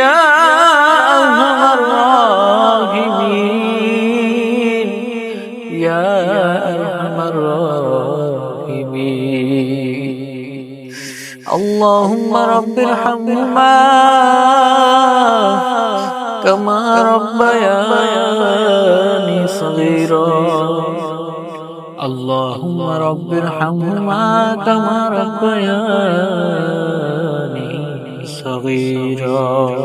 يا أرحم الراحمين يا أرحم الراحمين اللهم رب ارحمهما كما ربياني صغيرا اللهم رب ارحمهما كما ربياني صغيرا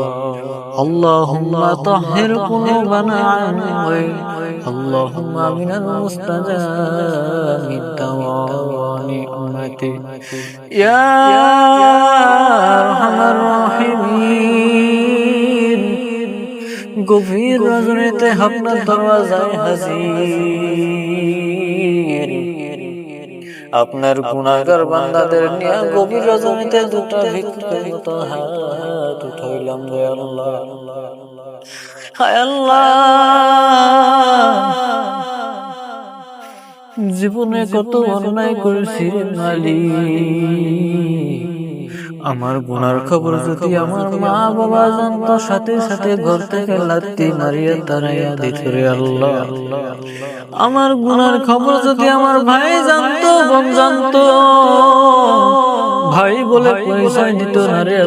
اللهم طهر قلوبنا عن غير اللهم من المستجاب الدوام أمتي يا أرحم الراحمين গভীর রজনীতে আপনার দরওয়াজায় হাজির আপনার গুণাগার বান্দাদের নিয়ে গভীর জমিতে দুটা ভিক্ষুকের মতো হাত উঠাইলাম রে আল্লাহ। হায় আল্লাহ। জীবনে কত অন্যায় করেছি মালিক। আমার গুনার খবর যদি আমার মা বাবা জানতো, সাথে সাথে ঘর থেকে লাত্তি মারিয়া তারাইয়া দিত আল্লাহ। আমার গুনার খবর যদি আমার ভাই জানতো, বোন জানতো, ভাই বলে পরিচয় দিত না রে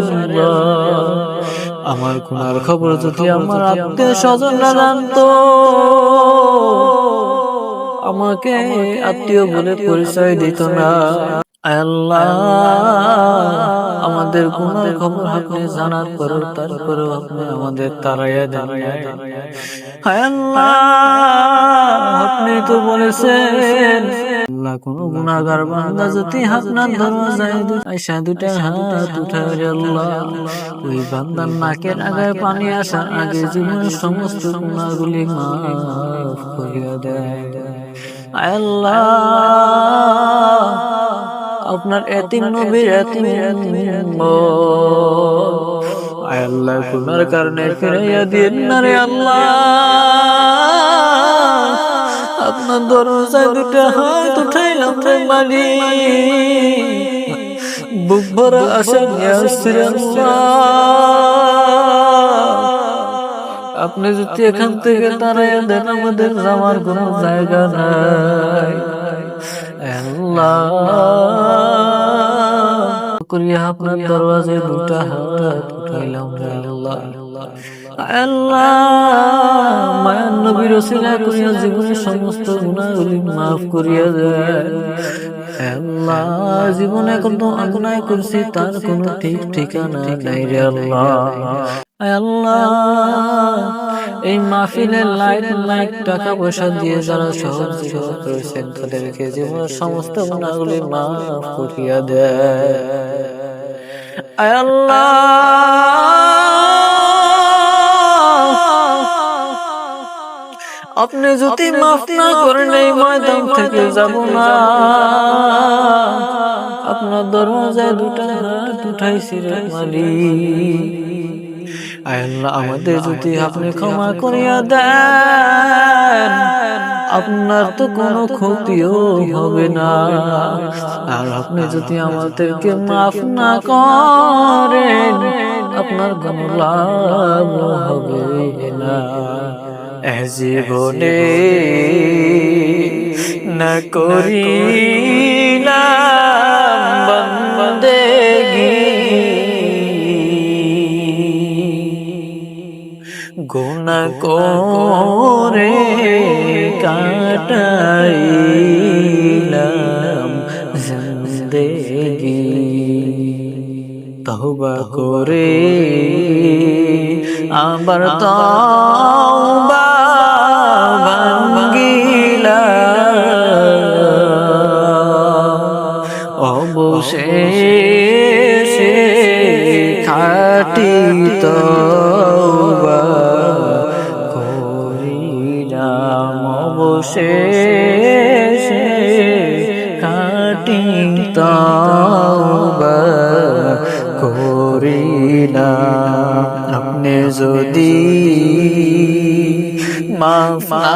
আমার গুনার খবর যদি আমার আত্মীয় স্বজনরা জানতো, আমাকে আত্মীয় বলে পরিচয় দিত না। আল্লাহ। আমাদের গুনার খবর আপনি জানার পর তারপরেও আপনি আমাদের তারাইয়া দেন হায় আল্লাহ আপনি তো বলেছেন। আল্লাহ কোন গুনাহগার বান্দা যদি আপনার দরজায় আয়সা দুটা হাত উঠায় আল্লাহ। ওই বান্দার নাকের আগায় পানি আগে জীবনের সমস্ত গুনাহগুলি মাফ করিয়া দেয়। আল্লাহ। আপনার এতিম নবীর এতিম আয় আল্লাহ গুনার কারণে ফিরাইয়া দিন না রে আল্লাহ। আপনার দরজায় দুটা হাত উঠাইলাম রে মালি বুক ভরা আশা নিয়ে আসছি আপনি যদি এখান থেকে তারাইয়া দেন আমাদের যাওয়ার কোনো জায়গা নাই। করিয়া আপনার দরওয়াজে দুটা হাত উঠাইলাম আল্লাহ। আল্লাহ। মায়ার নবীর ওসিলা করিয়া জীবনের সমস্ত গুণাগুলি মাফ করিয়া দেয় আল্লাহ জীবনে কত অন্যায় করছি তার কোনো ঠিক ঠিকানা নাই রে আল্লাহ। এই মাহফিলের লাইট মাইক টাকা পয়সা দিয়ে যারা সহযোগিতা করেছেন, তাদেরকে জীবনের সমস্ত গুণাগুলি মাফ করিয়া দেয়। আপনি যদি মাফ না করেন, এই ময়দান থেকে যাব না। আপনার দরওয়াজায় দুটা হাত উঠাইছি রে মালিক। আল্লাহ আমাদের যদি আপনি ক্ষমা করিয়া দেন আপনার তো কোনো ক্ষতিও হবে না। আর আপনি যদি আমাদেরকে মাফ না করেন আপনার কোনো লাভ হবে না। জীবনে না করি না গুণা করে কাটাইলাম জিন্দেগি। তহবা করে আবার তওবা ভাঙ্গিলা অবশেষে খাটি তওবা করিলাম অবশেষে খাটি তওবা না আপনি যদি মাফা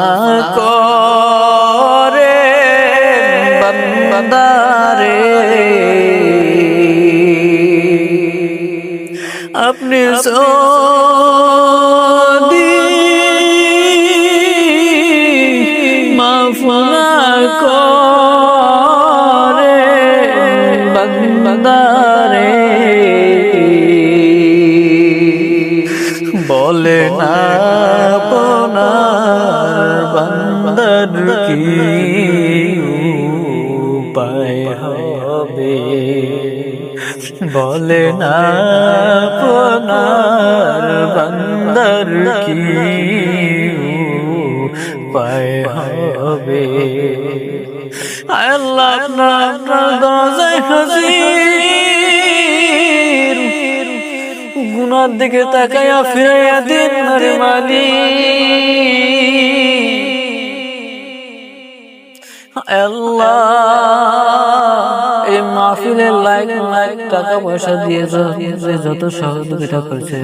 করে বলে না আপনার বন্দর কি উপায় হবে। আল্লাহ গুনার দিকে তাকাইয়া ফিরাইয়া দিন রে মালি আল্লাহ এই মাহফিলের লাইক লাইক টাকা পয়সা দিয়ে যে যত সহযোগিতা করছে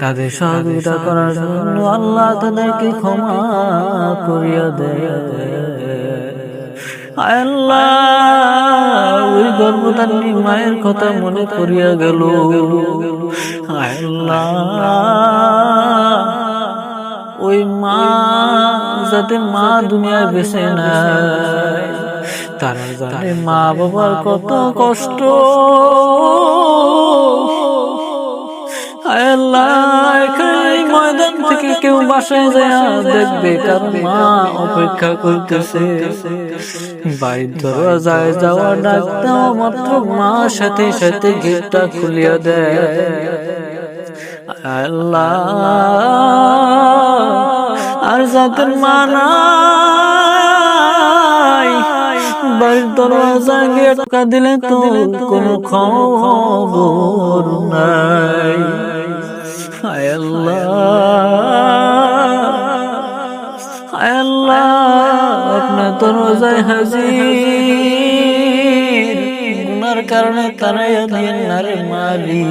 তাদের সহযোগিতা করার জন্য আল্লাহ তাদেরকে ক্ষমা করিয়া দেয়। আল্লাহ ওই গর্ভধারী মায়ের কথা মনে করিয়া গেল। আল্লাহ ওই মা যাতে মা দুনিয়ায় বেঁচে নাই তারা জানে মা বাবার কত কষ্ট। ময়দান থেকে কেউ বাসায় যায় দেখবে তার মা অপেক্ষা করতেছে। বাড়ির দরজায় যাওয়া ডাক মাত্র মা সাথে সাথে গেটটা খুলিয়া দেয়। আল্লাহ আর যাদের মা বাড়ির দরজা গিয়ে টাকা দিলে তো কোনো খবর নাই। হায় আল্লাহ আপনার দরজায় হাজির। গুনার কারণে তারাইয়া দিয়ে নারে মারি।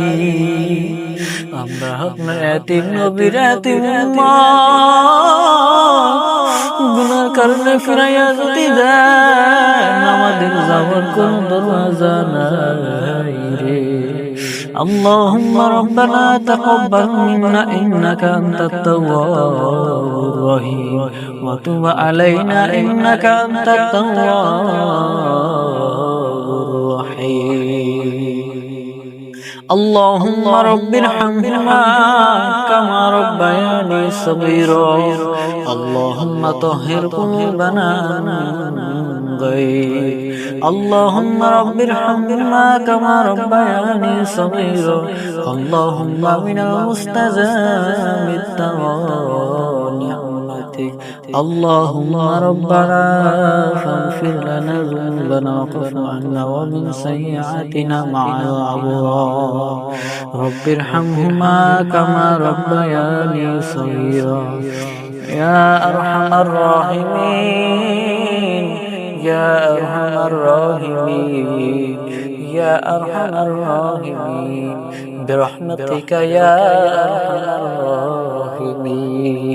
আমরা আপনার এতিম নবীর এতিম মা গুনার কারণে ফিরাইয়া যদি দেন আমাদের যাওয়ার কোন দরওয়াজা নাই রে اللهم ربنا تقبل منا إنك أنت التواب الرحيم وتب علينا إنك أنت التواب اللهم رب ارحمهما كما ربياني صغيرا اللهم طهر قلوبنا من غير اللهم رب ارحمهما كما ربياني صغيرا اللهم من المستجاب الدعاء نعمتك اللهم ربنا فاغفر لنا ذنوبنا وقف عنا ومن سيئاتنا مع الأبرار رب ارحمهما كما ربياني صغيرا. يا أرحم الراحمين. يا أرحم الراحمين. يا أرحم الراحمين. برحمتك يا أرحم الراحمين.